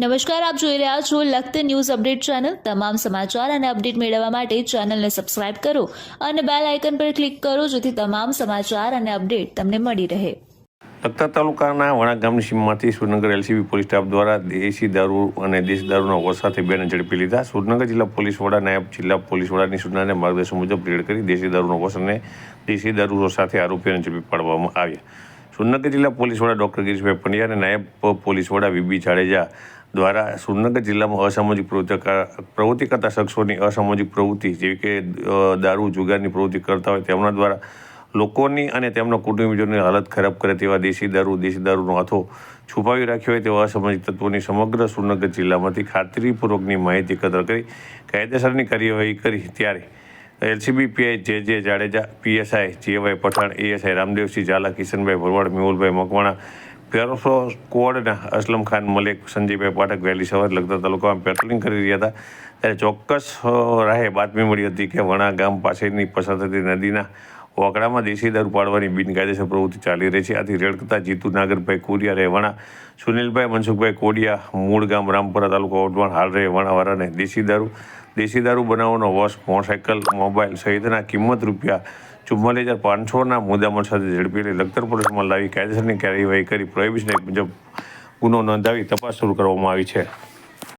નમસ્કાર, આપ જોઈ રહ્યા છો લખત ન્યૂઝ અપડેટ ચેનલ. તમામ સમાચાર અને અપડેટ મેળવવા માટે ચેનલને સબસ્ક્રાઇબ કરો અને બેલ આઇકન પર ક્લિક કરો જેથી તમામ સમાચાર અને અપડેટ તમને મળી રહે. લખતર તાલુકાના વણા ગામની સીમમાંથી સુરનગર એલસીબી પોલીસ સ્ટાફ દ્વારા દેશી દારૂ અને દેશ દારૂના વોસ સાથે બેને ઝડપી લીધા. સુરનગર જિલ્લા પોલીસ વડા નાયબ જિલ્લા પોલીસ વડાની સૂચનાને માર્ગદર્શન મુજબ રેડ કરી દેશી દારૂનો વોસ અને દેશી દારૂ સાથે આરોપીઓને ઝડપી પાડવામાં આવ્યા. સુરનગર જિલ્લા પોલીસ વડા ડૉક્ટર ગિરીશભાઈ પંડ્યા અને નાયબ પોલીસ વડા વીબી જાડેજા દ્વારા સુરનગર જિલ્લામાં અસામાજિક પ્રવૃત્તિ પ્રવૃત્તિ કરતા શખ્સોની અસામાજિક પ્રવૃત્તિ, જેવી કે દારૂ, જુગારની પ્રવૃત્તિ કરતા હોય તેમના દ્વારા લોકોની અને તેમના કુટુંબીજોની હાલત ખરાબ કરે તેવા દેશી દારૂ, દેશી દારૂનો હાથો છુપાવી રાખ્યો હોય તેવા અસામાજિક તત્વોની સમગ્ર સુરનગર જિલ્લામાંથી ખાતરીપૂર્વકની માહિતી એકત્ર કરી કાયદેસરની કાર્યવાહી કરી ત્યારે LCB PI J J Jadeja, PSI JY Pathan, ASI Ramdevsinh Jhala, Kishanbhai Bharwad, Mehulbhai Makwana, પેરોસો સ્કવોડના અસલમ ખાન, મલેક સંજયભાઈ પાઠક વહેલી સવારે લગતા તાલુકામાં પેટ્રોલિંગ કરી રહ્યા હતા. ત્યારે ચોક્કસ રાહે બાતમી મળી હતી કે વણા ગામ પાસેની પસાર થતી નદીના ઓકડામાં દેશી દારૂ પાડવાની બિનકાયદેસર પ્રવૃત્તિ ચાલી રહી છે. આથી રેડકતા જીતુ નાગરભાઈ કોરિયા રહેવાણા સુનિલભાઈ, મનસુખભાઈ કોડિયા, મૂળ ગામ રામપુરા તાલુકો ઓડવાણ હાલ રહેવાણાવાળાને વાળાને દેશી દારૂ દેશી દારૂ બનાવવાનો વોશ, મોટરસાઇકલ મોબાઈલ સહિતના કિંમત રૂપિયા ચુમ્માલીસ હજાર પાંચસોના મુદ્દામાલ સાથે ઝડપી લઈ લખતર પોલીસમાં લાવી કાયદેસરની કાર્યવાહી કરી. પ્રોહિબિશન મુજબ ગુનો નોંધાવી તપાસ શરૂ કરવામાં આવી છે.